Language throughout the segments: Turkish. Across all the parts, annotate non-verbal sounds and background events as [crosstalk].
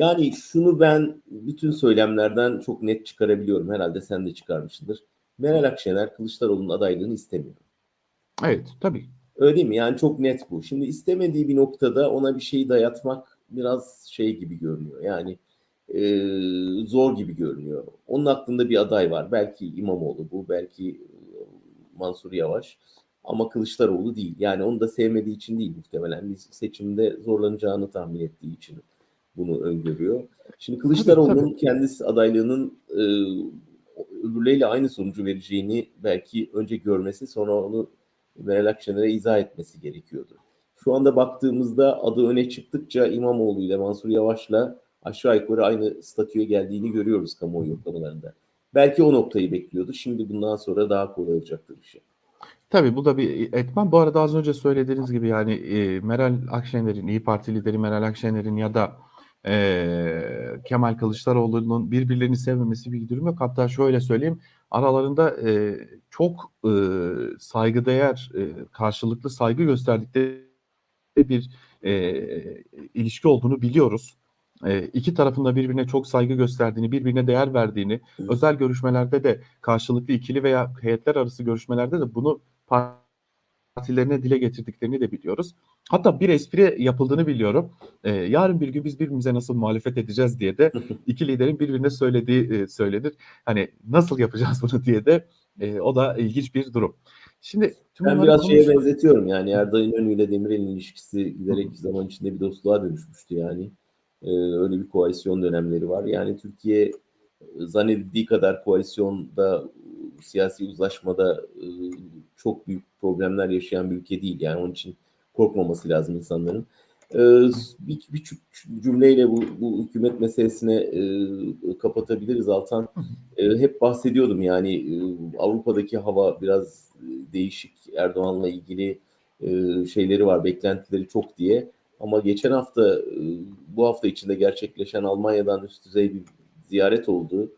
Yani şunu ben bütün söylemlerden çok net çıkarabiliyorum. Herhalde sen de çıkarmışsındır. Meral Akşener Kılıçdaroğlu'nun adaylığını istemiyor. Evet tabii. Öyle değil mi? Yani çok net bu. Şimdi istemediği bir noktada ona bir şeyi dayatmak biraz şey gibi görünüyor. Yani e, zor gibi görünüyor. Onun aklında bir aday var. Belki İmamoğlu bu, belki Mansur Yavaş. Ama Kılıçdaroğlu değil. Yani onu da sevmediği için değil muhtemelen. Bir seçimde zorlanacağını tahmin ettiği için bunu öngörüyor. Şimdi Kılıçdaroğlu'nun kendisi adaylığının e, öbürleriyle aynı sonucu vereceğini belki önce görmesi sonra onu Meral Akşener'e izah etmesi gerekiyordu. Şu anda baktığımızda adı öne çıktıkça İmamoğlu ile Mansur Yavaş'la aşağı yukarı aynı statüye geldiğini görüyoruz kamuoyu yoklamalarında. Belki o noktayı bekliyordu. Şimdi bundan sonra daha kolay olacaktır bir şey. Tabii bu da bir etmen. Bu arada az önce söylediğiniz gibi yani e, Meral Akşener'in, İyi Parti lideri Meral Akşener'in ya da e, Kemal Kılıçdaroğlu'nun birbirlerini sevmemesi bir durum yok. Hatta şöyle söyleyeyim aralarında e, çok e, saygıdeğer, e, karşılıklı saygı gösterdikleri bir e, ilişki olduğunu biliyoruz. E, iki tarafında birbirine çok saygı gösterdiğini, birbirine değer verdiğini, özel görüşmelerde de karşılıklı ikili veya heyetler arası görüşmelerde de bunu partilerine dile getirdiklerini de biliyoruz. Hatta bir espri yapıldığını biliyorum. Ee, yarın bir gün biz birbirimize nasıl muhalefet edeceğiz diye de [laughs] iki liderin birbirine söylediği e, söylenir. Hani nasıl yapacağız bunu diye de e, o da ilginç bir durum. Şimdi tüm ben biraz konuş... şeye benzetiyorum yani Erdal İnönü ile Demirel'in ilişkisi giderek zaman içinde bir dostluğa dönüşmüştü yani. Ee, öyle bir koalisyon dönemleri var. Yani Türkiye e, zannedildiği kadar koalisyonda siyasi uzlaşmada e, çok büyük problemler yaşayan bir ülke değil. Yani onun için korkmaması lazım insanların. E, bir, bir cümleyle bu, bu hükümet meselesine e, kapatabiliriz Altan. hep bahsediyordum yani Avrupa'daki hava biraz değişik. Erdoğan'la ilgili şeyleri var, beklentileri çok diye. Ama geçen hafta, bu hafta içinde gerçekleşen Almanya'dan üst düzey bir ziyaret oldu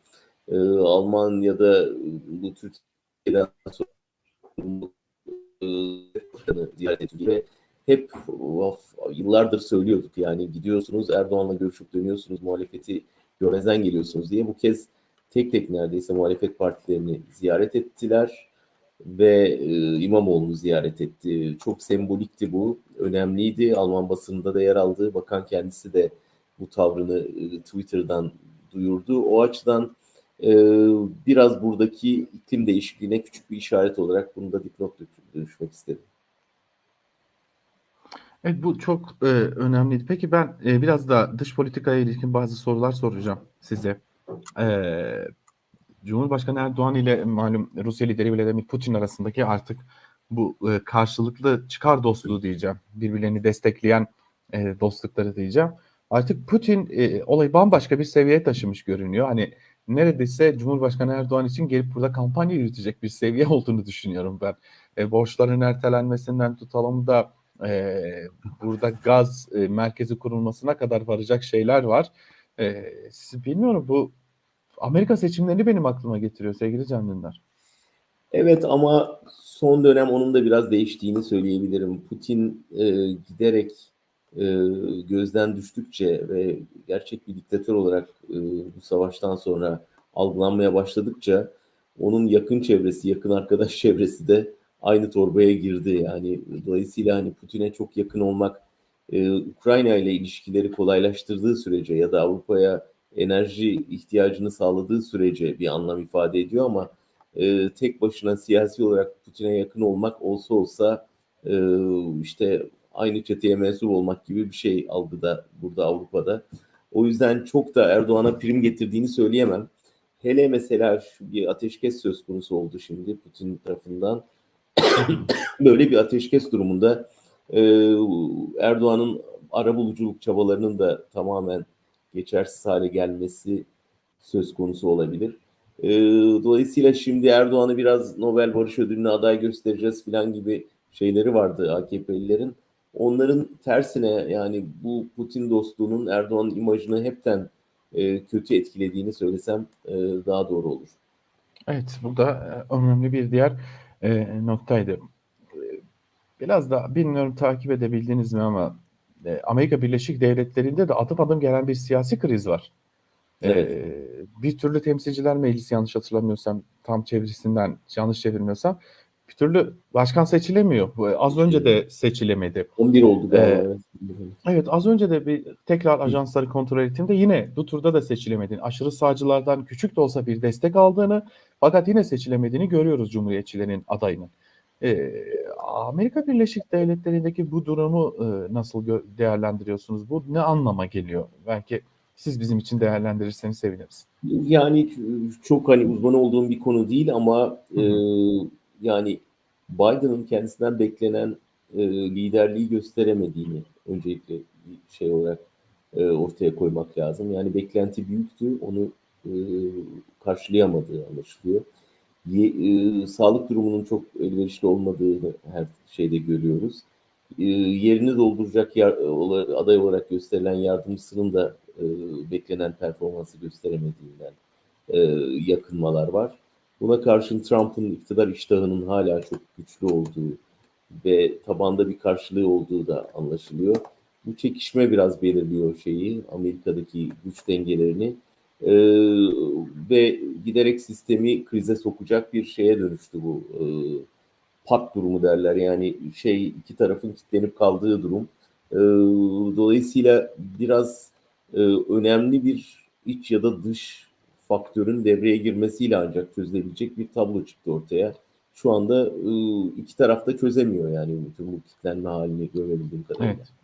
e, Almanya'da bu Türkiye'den sonra ziyaret ve hep of, yıllardır söylüyorduk yani gidiyorsunuz Erdoğan'la görüşüp dönüyorsunuz muhalefeti görmezden geliyorsunuz diye bu kez tek tek neredeyse muhalefet partilerini ziyaret ettiler ve e, İmamoğlu'nu ziyaret etti. Çok sembolikti bu, önemliydi. Alman basınında da yer aldı. Bakan kendisi de bu tavrını e, Twitter'dan duyurdu. O açıdan biraz buradaki iklim değişikliğine küçük bir işaret olarak bunu da dipnot düşmek istedim. Evet bu çok e, önemliydi. Peki ben e, biraz da dış politikaya ilişkin bazı sorular soracağım size. E, Cumhurbaşkanı Erdoğan ile malum Rusya lideri Vladimir Putin arasındaki artık bu e, karşılıklı çıkar dostluğu diyeceğim. Birbirlerini destekleyen e, dostlukları diyeceğim. Artık Putin e, olayı bambaşka bir seviyeye taşımış görünüyor. Hani neredeyse Cumhurbaşkanı Erdoğan için gelip burada kampanya yürütecek bir seviye [laughs] olduğunu düşünüyorum ben. E, borçların ertelenmesinden tutalım da e, burada gaz e, merkezi kurulmasına kadar varacak şeyler var. E, bilmiyorum bu Amerika seçimlerini benim aklıma getiriyor sevgili Can Dündar. Evet ama son dönem onun da biraz değiştiğini söyleyebilirim. Putin e, giderek gözden düştükçe ve gerçek bir diktatör olarak e, bu savaştan sonra algılanmaya başladıkça onun yakın çevresi, yakın arkadaş [laughs] çevresi de aynı torbaya girdi. Yani dolayısıyla hani Putin'e çok yakın olmak e, Ukrayna ile ilişkileri kolaylaştırdığı sürece ya da Avrupa'ya enerji ihtiyacını sağladığı sürece bir anlam ifade ediyor ama e, tek başına siyasi olarak Putin'e yakın olmak olsa olsa e, işte aynı çeteye mensup olmak gibi bir şey algıda burada Avrupa'da. O yüzden çok da Erdoğan'a prim getirdiğini söyleyemem. Hele mesela şu bir ateşkes söz konusu oldu şimdi Putin tarafından. [coughs] Böyle bir ateşkes durumunda e, Erdoğan'ın ara buluculuk çabalarının da tamamen geçersiz hale gelmesi söz konusu olabilir. E, dolayısıyla şimdi Erdoğan'ı biraz Nobel Barış Ödülü'ne aday göstereceğiz falan gibi şeyleri vardı AKP'lilerin. Onların tersine yani bu Putin dostluğunun Erdoğan'ın imajını hepten e, kötü etkilediğini söylesem e, daha doğru olur. Evet bu da e, önemli bir diğer e, noktaydı. E, biraz da bilmiyorum takip edebildiniz mi ama e, Amerika Birleşik Devletleri'nde de adım adım gelen bir siyasi kriz var. E, Evet. bir türlü temsilciler meclisi yanlış hatırlamıyorsam tam çevirisinden yanlış çevirmiyorsam bir türlü başkan seçilemiyor. Bu, Az önce de seçilemedi. 11 oldu galiba. Ee, evet. Az önce de bir tekrar ajansları kontrol ettiğimde yine bu turda da seçilemediğini, aşırı sağcılardan küçük de olsa bir destek aldığını fakat yine seçilemediğini görüyoruz Cumhuriyetçilerin adayının. Ee, Amerika Birleşik Devletleri'ndeki bu durumu e, nasıl değerlendiriyorsunuz? Bu ne anlama geliyor? Belki siz bizim için değerlendirirseniz seviniriz. Yani çok hani uzman olduğum bir konu değil ama Hı hı. e, yani Biden'ın kendisinden beklenen e, liderliği gösteremediğini öncelikle şey olarak e, ortaya koymak lazım. Yani beklenti büyüktü, onu e, karşılayamadığı anlaşılıyor. Ye, e, sağlık durumunun çok elverişli olmadığını her şeyde görüyoruz. E, yerini dolduracak ola- aday olarak gösterilen yardımcısının da e, beklenen performansı gösteremediğinden e, yakınmalar var. Buna karşın Trump'ın iktidar iştahının hala çok güçlü olduğu ve tabanda bir karşılığı olduğu da anlaşılıyor. Bu çekişme biraz belirliyor şeyi, Amerika'daki güç dengelerini E, ve giderek sistemi krize sokacak bir şeye dönüştü bu. E, pat durumu derler yani şey iki tarafın kilitlenip kaldığı durum. E, dolayısıyla biraz e, önemli bir iç ya da dış faktörün devreye girmesiyle ancak çözülebilecek bir tablo çıktı ortaya. Şu anda e, iki taraf da çözemiyor yani bütün bu kilitlenme halini görebildiğim kadarıyla. Evet.